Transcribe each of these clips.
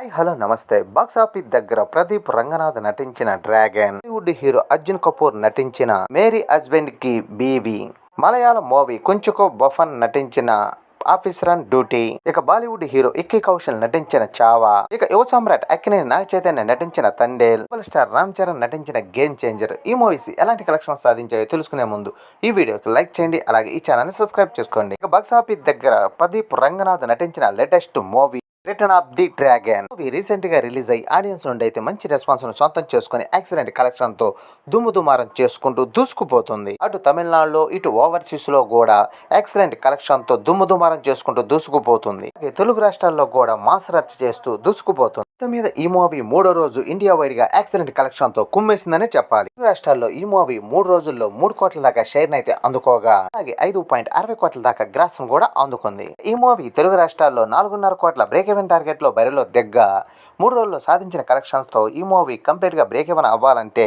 Hi hello namaste. Box office దగ్గర ప్రదీప్ రంగనాథ్ నటించిన dragon Bollywood hero Arjun Kapoor నటించిన మేరీ హస్బెండ్కి బీవి మలయాళం మూవీ కుంచుకో బఫన్ నటించిన ఆఫీసర్ అండ్ డ్యూటీ ఇక బాలీవుడ్ హీరో ఇక్కి కౌశల్ నటించిన చావా ఇక యువ సమ్రాట్ అక్కినేని నాగ చైతన్య నటించిన తండేల్ సూపర్ స్టార్ రామ్ చరణ్ నటించిన గేమ్ చేంజర్. ఈ మూవీస్ ఎలాంటి కలెక్షన్ సాధించాయో తెలుసుకునే ముందు ఈ వీడియోకి లైక్ చేయండి అలాగే ఈ ఛానల్ని సబ్స్క్రైబ్ చేసుకోండి. ఇక బాక్స్ ఆఫీస్ దగ్గర ప్రదీప్ రంగనాథ్ నటించిన latest movie return of the dragon movie రీసెంట్గా రిలీజ్ అయ్యి ఆడియన్స్ నుండి అయితే మంచి రెస్పాన్స్ను సొంతం చేసుకుని ఎక్సలెంట్ కలెక్షన్తో దుమ్ము దుమారం చేసుకుంటూ దూసుకుపోతుంది. అటు తమిళనాడులో ఇటు ఓవర్సీస్లో కూడా ఎక్సలెంట్ కలెక్షన్తో దుమ్ము దుమారం చేసుకుంటూ దూసుకుపోతుంది. తెలుగు రాష్ట్రాల్లో కూడా మాస్ రచ్చ చేస్తూ దూసుకుపోతుంది. మొత్తం మీద ఈ మూవీ మూడో రోజు ఇండియా వైడ్గా ఎక్సలెంట్ కలెక్షన్తో కుమ్మేసిందనే చెప్పాలి. తెలుగు రాష్ట్రాల్లో ఈ మూవీ మూడు రోజుల్లో మూడు కోట్ల దాకా షేర్ అయితే అందుకోగా అలాగే ఐదు పాయింట్ అరవై కోట్ల దాకా గ్రాసం కూడా అందుకుంది. ఈ మూవీ తెలుగు రాష్ట్రాల్లో నాలుగున్నర కోట్ల బ్రేక్ ఈవెన్ టార్గెట్లో బరిలో దిగ్గా మూడు రోజుల్లో సాధించిన కలెక్షన్స్తో ఈ మూవీ కంప్లీట్గా బ్రేక్ ఇవ్వన అవ్వాలంటే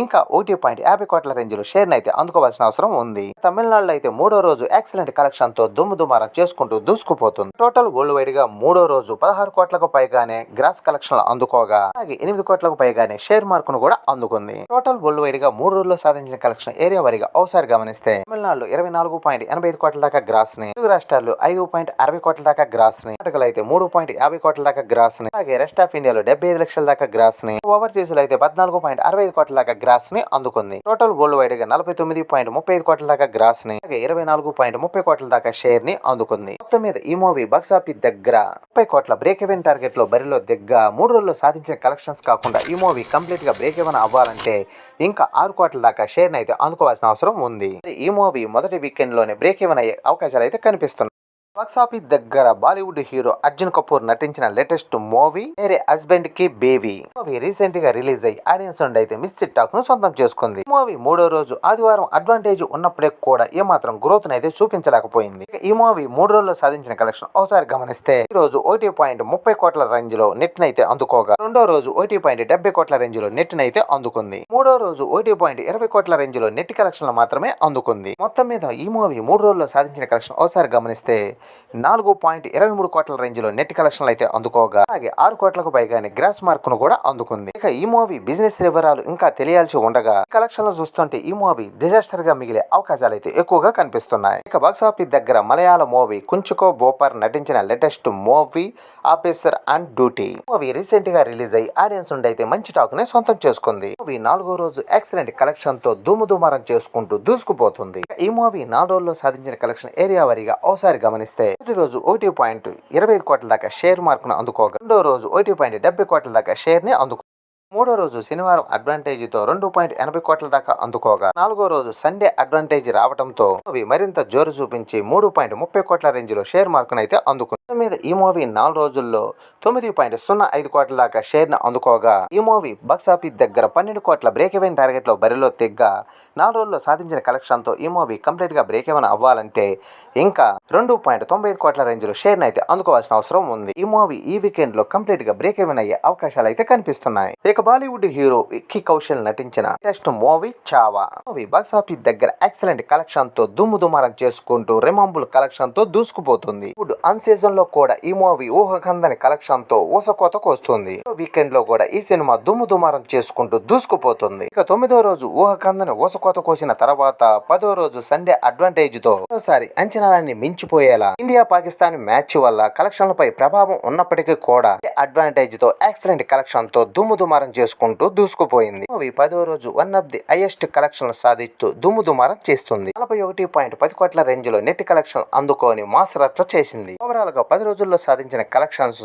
ఇంకా ఒకటి పాయింట్ యాభై కోట్ల రేంజ్లో షేర్ అయితే అందుకోవాల్సిన అవసరం ఉంది. తమిళనాడులో అయితే మూడో రోజు ఎక్సలెంట్ కలెక్షన్తో దుమ్ము దుమారం చేసుకుంటూ దూసుకుపోతుంది. టోటల్ వరల్డ్ వైడ్గా మూడో రోజు పదహారు కోట్లకు పైగానే గ్రాస్ కలెక్షన్లు అందుకోగా అలాగే ఎనిమిది కోట్లకు పైగానే షేర్ మార్కును కూడా అందుకుంది. టోటల్ వరల్డ్ వైడ్గా మూడు రోజుల్లో సాధించిన కలెక్షన్ ఏరియా వారిగా ఒకసారి గమనిస్తే తమిళనాడులో ఇరవై నాలుగు పాయింట్ ఎనభై ఐదు కోట్ల దాకా గ్రాస్ని తెలుగు రాష్ట్రాల్లో ఐదు పాయింట్ అరవై కోట్ల దాకా గ్రాస్ని కర్ణాటకలో అయితే మూడు పాయింట్ యాభై కోట్ల దాకా గ్రాస్ని అలాగే రెస్ట్ ఆఫ్ ఇండియాలో డెబ్బై ఐదు లక్షల దాకా గ్రాస్ని ఓవర్సీస్లో అయితే పద్నాలుగు పాయింట్ అరవై ఐదు కోట్ల దాకా గ్రాస్ని అందుకుంది. టోటల్ వరల్డ్ వైడ్గా నలభై తొమ్మిది పాయింట్ ముప్పై ఐదు కోట్ల దాకా గ్రాస్ని ఇరవై నాలుగు పాయింట్ ముప్పై కోట్ల దాకా షేర్ని అందుకుంది. మొత్తం మీద ఈ మూవీ బాక్స్ ఆఫీస్ దగ్గర ముప్పై కోట్ల బ్రేక్ ఎవెన్ టార్గెట్లో బరిలో దగ్గర మూడు రోజుల్లో సాధించిన కలెక్షన్స్ కాకుండా ఈ మూవీ కంప్లీట్గా బ్రేక్ ఎవెన్ అవ్వాలంటే ఇంకా ఆరు కోట్ల దాకా షేర్ అయితే అందుకోవాల్సిన అవసరం ఉంది. ఈ మూవీ మొదటి వీకెండ్లోనే బ్రేక్ ఎవెన్ అయ్యే అవకాశాలు అయితే కనిపిస్తున్నాయి. బాక్స్ ఆఫీస్ దగ్గర బాలీవుడ్ హీరో అర్జున్ కపూర్ నటించిన లేటెస్ట్ మూవీ మేరే హస్బెండ్కి బేబీ. మూవీ రీసెంట్గా రిలీజ్ అయ్యి ఆడియన్స్ నుండి అయితే మిస్ టాక్ను సొంతం చేసుకుంది. మూవీ మూడో రోజు ఆదివారం అడ్వాంటేజ్ ఉన్నప్పుడే కూడా ఏమాత్రం గ్రోత్ అయితే చూపించలేకపోయింది. ఈ మూవీ మూడు రోజుల్లో సాధించిన కలెక్షన్ ఒకసారి గమనిస్తే ఈ రోజు ఒకటి పాయింట్ ముప్పై కోట్ల రేంజ్లో నెట్ నైతే అందుకోగా. రెండో రోజు ఒకటి పాయింట్ డెబ్బై కోట్ల రేంజ్లో నెట్ నైతే అందుకుంది. మూడో రోజు ఒకటి పాయింట్ ఇరవై కోట్ల రేంజ్లో నెట్ కలెక్షన్ మాత్రమే అందుకుంది. మొత్తం మీద ఈ మూవీ మూడు రోజుల్లో సాధించిన కలెక్షన్ ఒకసారి గమనిస్తే నాలుగు పాయింట్ ఇరవై మూడు కోట్ల రేంజ్లో నెట్ కలెక్షన్లు అయితే అందుకోగా అలాగే ఆరు కోట్లకు పైగానే గ్రాస్ మార్క్ను కూడా అందుకుంది. ఇక ఈ మూవీ బిజినెస్ వివరాలు ఇంకా తెలియాల్సి ఉండగా కలెక్షన్లు చూస్తుంటే ఈ మూవీ డిజాస్టర్గా మిగిలే అవకాశాలు అయితే ఎక్కువగా కనిపిస్తున్నాయి. ఇక బాక్సాఫీస్ దగ్గర మలయాళ మూవీ కుంచుకో బోపర్ నటించిన latest movie officer and duty. Movie రీసెంట్గా రిలీజ్ అయ్యి ఆడియన్స్ నుండి అయితే మంచి టాక్ని సొంతం చేసుకుంది. మూవీ నాలుగో రోజు ఎక్సలెంట్ కలెక్షన్తో దుమ్ము చేసుకుంటూ దూసుకుపోతుంది. ఈ మూవీ నాలుగు రోజుల్లో సాధించిన కలెక్షన్ ఏరియా వారీగా ఓసారి గమనిస్తే మొదటి రోజు ఒకటి పాయింట్ ఇరవై ఐదు కోట్ల దాకా షేర్ మార్కును అందుకోగా. రెండో రోజు ఒకటి పాయింట్ డెబ్బై కోట్ల దాకా షేర్ని అందుకో మూడో రోజు శనివారం అడ్వాంటేజ్తో రెండు పాయింట్ ఎనభై కోట్ల దాకా అందుకోగా. నాలుగో రోజు సండే అడ్వాంటేజ్ రావడంతో అవి మరింత జోరు చూపించి మూడు పాయింట్ ముప్పై కోట్ల రేంజ్లో షేర్ మార్కునైతే అందుకుంది మీద ఈ మూవీ నాలుగు రోజుల్లో తొమ్మిది పాయింట్ సున్నా ఐదు కోట్ల దాకా షేర్ను అందుకోగా ఈ మూవీ బాక్సాఫీస్ దగ్గర పన్నెండు కోట్ల బ్రేక్ ఈవెన్ టార్గెట్లో బరిలో తెగ్గా నాలుగు రోజుల్లో సాధించిన కలెక్షన్తో ఈ మూవీ కంప్లీట్గా బ్రేక్ ఈవెన్ అవ్వాలంటే ఇంకా రెండు పాయింట్ తొంభై ఐదు కోట్ల రేంజ్లో షేర్ అయితే అందుకోవాల్సిన అవసరం ఉంది. ఈ మూవీ ఈ వీకెండ్లో కంప్లీట్గా బ్రేక్ ఈవెన్ అయ్యే అవకాశాలు అయితే కనిపిస్తున్నాయి. ఇక బాలీవుడ్ హీరో ఇక్కి కౌశల్ నటించిన test movie Chhaava. Movie box office దగ్గర ఎక్సలెంట్ కలెక్షన్తో దుమ్ము దుమారం చేసుకుంటూ రిమంబుల్ కలెక్షన్తో దూసుకుపోతుంది. ఇప్పుడు అన్ సీజన్ లో కూడా ఈ మూవీ ఊహకందని కలెక్షన్తో ఊసకోతకు వస్తుంది. వీకెండ్లో కూడా ఈ సినిమా దుమ్ము దుమారం చేసుకుంటూ దూసుకుపోతుంది. ఇక తొమ్మిదో రోజు ఊహకందని ఊసకోత కోసిన తర్వాత పదో రోజు సండే అడ్వాంటేజ్తో మరోసారి అంచనాలన్నీ మించిపోయేలా ఇండియా పాకిస్తాన్ మ్యాచ్ వల్ల కలెక్షన్లపై ప్రభావం ఉన్నప్పటికీ కూడా అడ్వాంటేజ్తో ఎక్సలెంట్ కలెక్షన్తో దుమ్ము దుమారం చేసుకుంటూ దూసుకుపోయింది. మూవీ పదో రోజు one of the highest collection సాధిస్తూ దుమ్ము దుమారం చేస్తుంది. నలభై ఒకటి పాయింట్ పది కోట్ల రేంజ్లో నెట్ కలెక్షన్ అందుకొని మాస్ రచ్చ చేసింది. ఓవరాల్గా పది రోజుల్లో సాధించిన కలెక్షన్స్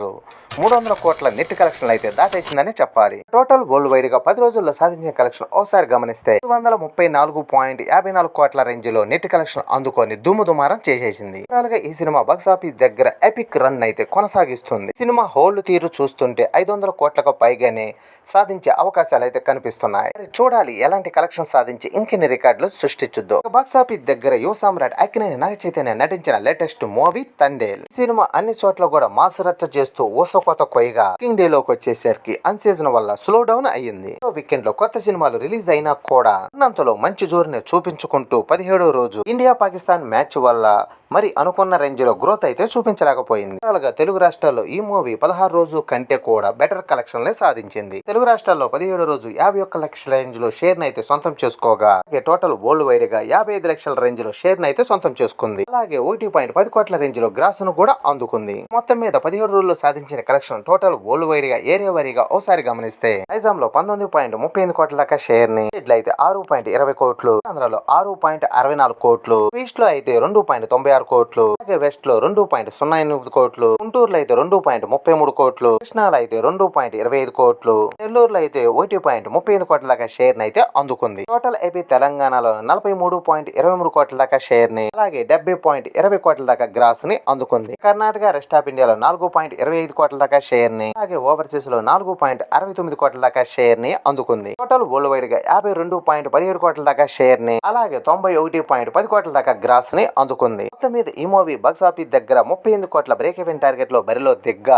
మూడు వందల కోట్ల నెట్ కలెక్షన్లు అయితే దాటేసిందని చెప్పాలి. టోటల్ వరల్డ్ వైడ్గా పది రోజుల్లో సాధించిన కలెక్షన్ ఒకసారి గమనిస్తే ఐదు వందల ముప్పై నాలుగు పాయింట్ యాభై నాలుగు కోట్ల రేంజ్లో నెట్ కలెక్షన్ అందుకొని దుమ్ముదుమారం చేసేసింది. ఓవరాల్గా ఈ సినిమా బాక్స్ ఆఫీస్ దగ్గర ఎపిక్ రన్ అయితే కొనసాగిస్తుంది. సినిమా హోల్డ్ తీరు చూస్తుంటే ఐదు వందల కోట్లకు పైగానే సాధించే అవకాశాలు అయితే కనిపిస్తున్నాయి. చూడాలి ఎలాంటి కలెక్షన్ సాధించి ఇంకెన్ని రికార్డులు సృష్టించుద్దు. బాక్స్ ఆఫీస్ దగ్గర యువ సామ్రాట్ అక్కినేని నాగ చైతన్య నటించిన లేటెస్ట్ మూవీ తండేల్. సినిమా అన్ని చోట్ల కూడా మాస్ రచ్చ చేస్తూ ఊసకోత కొయ్యగా కింగ్ డే లోకి వచ్చేసరికి అన్ సీజన్ వల్ల స్లో డౌన్ అయ్యింది. వీకెండ్లో కొత్త సినిమాలు రిలీజ్ అయినా కూడా ఉన్నంతలో మంచి జోరుని చూపించుకుంటూ పదిహేడో రోజు ఇండియా పాకిస్తాన్ మ్యాచ్ వల్ల మరి అనుకున్న రేంజ్లో గ్రోత్ అయితే చూపించలేకపోయింది. అలాగా తెలుగు రాష్ట్రాల్లో ఈ మూవీ పదహారు రోజు కంటే కూడా బెటర్ కలెక్షన్లే సాధించింది. తెలుగు రాష్ట్రాల్లో పదిహేడు రోజు యాభై ఒక్క లక్షల రేంజ్లో షేర్ అయితే సొంతం చేసుకోగా. టోటల్ వరల్డ్ వైడ్గా యాభై ఐదు లక్షల రేంజ్లో షేర్ అయితే సొంతం చేసుకుంది. అలాగే ఒకటి పాయింట్ పది కోట్ల రేంజ్లో గ్రాస్ను కూడా అందుకుంది. మొత్తం మీద పదిహేడు రోజుల్లో సాధించిన కలెక్షన్ టోటల్ వరల్డ్ వైడ్గా ఏరియా వారీగా ఓసారి గమనిస్తే నైజాం లో పంతొమ్మిది పాయింట్ ముప్పై ఎనిమిది కోట్ల దాకా షేర్ని అయితే ఆరు పాయింట్ ఇరవై కోట్లు ఆంధ్రలో ఆరు పాయింట్ అరవై నాలుగు కోట్లు ఈస్ట్లో అయితే రెండు పాయింట్ తొంభై ఆరు కోట్లు అలాగే వెస్ట్లో రెండు పాయింట్ సున్నా ఎనిమిది కోట్లు గుంటూరులో అయితే రెండు పాయింట్ ముప్పై మూడు కోట్లు కృష్ణాలో అయితే రెండు పాయింట్ ఇరవై ఐదు కోట్లు నెల్లూరులో అయితే ఒకటి పాయింట్ ముప్పై ఐదు కోట్ల దాకా షేర్ అయితే అందుకుంది. టోటల్ ఏపీ తెలంగాణలో నలభై మూడు పాయింట్ ఇరవై మూడు కోట్ల దాకా షేర్ని అలాగే డెబ్బై పాయింట్ ఇరవై కోట్ల దాకా గ్రాస్ని అందుకుంది. కర్ణాటక రెస్ట్ ఆఫ్ ఇండియాలో నాలుగు పాయింట్ ఇరవై ఐదు కోట్ల దాకా షేర్ని అలాగే ఓవర్సీస్లో నాలుగు పాయింట్ అరవై తొమ్మిది కోట్ల దాకా షేర్ని అందుకుంది. టోటల్ వరల్డ్ వైడ్గా యాభై రెండు పాయింట్ పదిహేడు కోట్ల దాకా షేర్ని అలాగే తొంభై ఒకటి పాయింట్ పది కోట్ల దాకా గ్రాస్ని అందుకుంది. మొత్తం మీద ఈ మూవీ బాక్సాఫీస్ దగ్గర ముప్పై ఎనిమిది కోట్ల బ్రేక్ ఈవెన్ టార్గెట్లో బరిలో దిగ్గా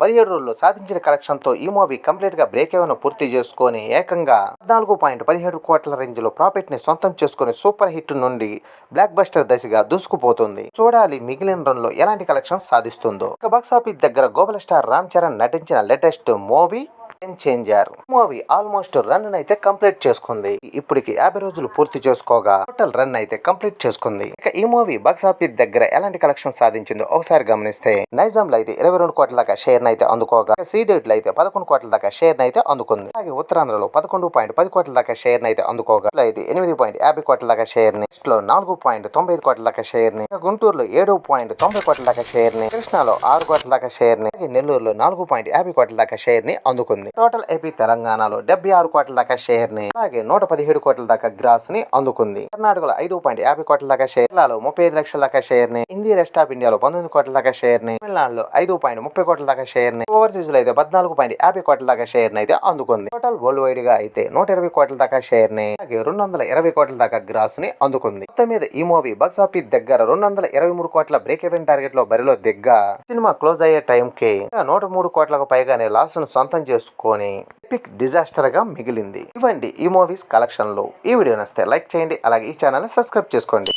పదిహేడు రోజుల్లో సాధించిన కలెక్షన్తో ఈ మూవీ కంప్లీట్గా బ్రేక్ ఈవెన్ పూర్తి చేసుకొని ఏకంగా పద్నాలుగు పాయింట్ పదిహేడు కోట్ల రేంజ్లో ప్రాఫిట్ని సొంతం చేసుకుని సూపర్ హిట్ నుండి బ్లాక్ బస్టర్ దశగా దూసుకుపోతుంది. చూడాలి మిగిలిన రన్లో ఎలాంటి కలెక్షన్ సాధిస్తుందో. ఇక బాక్సాఫీస్ దగ్గర గోబల్ స్టార్ రామ్ చరణ్ నటించిన latest movie Game Changer movie almost run అయితే కంప్లీట్ చేసుకుంది. ఇప్పటికి యాభై రోజులు పూర్తి చేసుకోగా టోటల్ రన్ అయితే కంప్లీట్ చేసుకుంది. ఇక ఈ మూవీ బాక్స్ ఆఫీస్ దగ్గర ఎలాంటి కలెక్షన్ సాధించిందో ఒకసారి గమనిస్తే నైజాం లో అయితే ఇరవై రెండు కోట్ల దాకా షేర్ అయితే అందుకోగా సీడెడ్లో అయితే పదకొండు కోట్ల దాకా షేర్ అయితే అందుకుంది. అలాగే ఉత్తరాంధ్రలో పదకొండు పాయింట్ పది కోట్ల దాకా షేర్ అయితే అందుకోగా అయితే ఎనిమిది పాయింట్ యాభై కోట్ల దాకా షేర్ని నెక్స్ట్లో నాలుగు పాయింట్ తొంభై ఐదు కోట్ల దాకా షేర్ని గుంటూరులో ఏడు పాయింట్ తొంభై కోట్ల దాకా షేర్ని కృష్ణాలో ఆరు కోట్ల దాకా షేర్ని నెల్లూరులో నాలుగు పాయింట్ యాభై కోట్ల దాకా షేర్ని అందుకుంది. టోటల్ ఏపీ తెలంగాణలో డెబ్బై ఆరు కోట్ల దాకా షేర్ని అలాగే నూట పదిహేడు కోట్ల దాకా గ్రాస్ని అందుకుంది. కర్ణాటకలో ఐదు పాయింట్ యాభై కోట్ల దాకా షేర్ కేరళలో ముప్పై ఐదు లక్షల దాకా షేర్ని హిందీ రెస్ట్ ఆఫ్ ఇండియాలో పంతొమ్మిది కోట్ల దాకా షేర్ని తమిళనాడులో ఐదు పాయింట్ ముప్పై కోట్ల దాకా షేర్ని ఓవర్సీస్లో అయితే పద్నాలుగు పాయింట్ యాభై కోట్ల దాకా షేర్ని అయితే అందుకుంది. టోటల్ వరల్డ్ వైడ్గా అయితే నూట ఇరవై కోట్ల దాకా షేర్ని అలాగే రెండు వందల ఇరవై కోట్ల దాకా గ్రాస్ని అందుకుంది. మొత్తం మీద ఈ మూవీ బాక్స్ ఆఫీస్ దగ్గర రెండు వందల ఇరవై మూడు కోట్ల బ్రేక్ ఈవెన్ టార్గెట్లో బరిలో దిగ్గా. సినిమా క్లోజ్ అయ్యే టైం కి నూట మూడు కోట్లకు పైగానే లాస్ను సొంతం చేసుకొని ఎపిక్ డిజాస్టర్గా మిగిలింది. ఇవ్వండి ఈ మూవీస్ కలెక్షన్లో. ఈ వీడియో నచ్చితే లైక్ చేయండి అలాగే ఈ ఛానల్ని సబ్స్క్రైబ్ చేసుకోండి.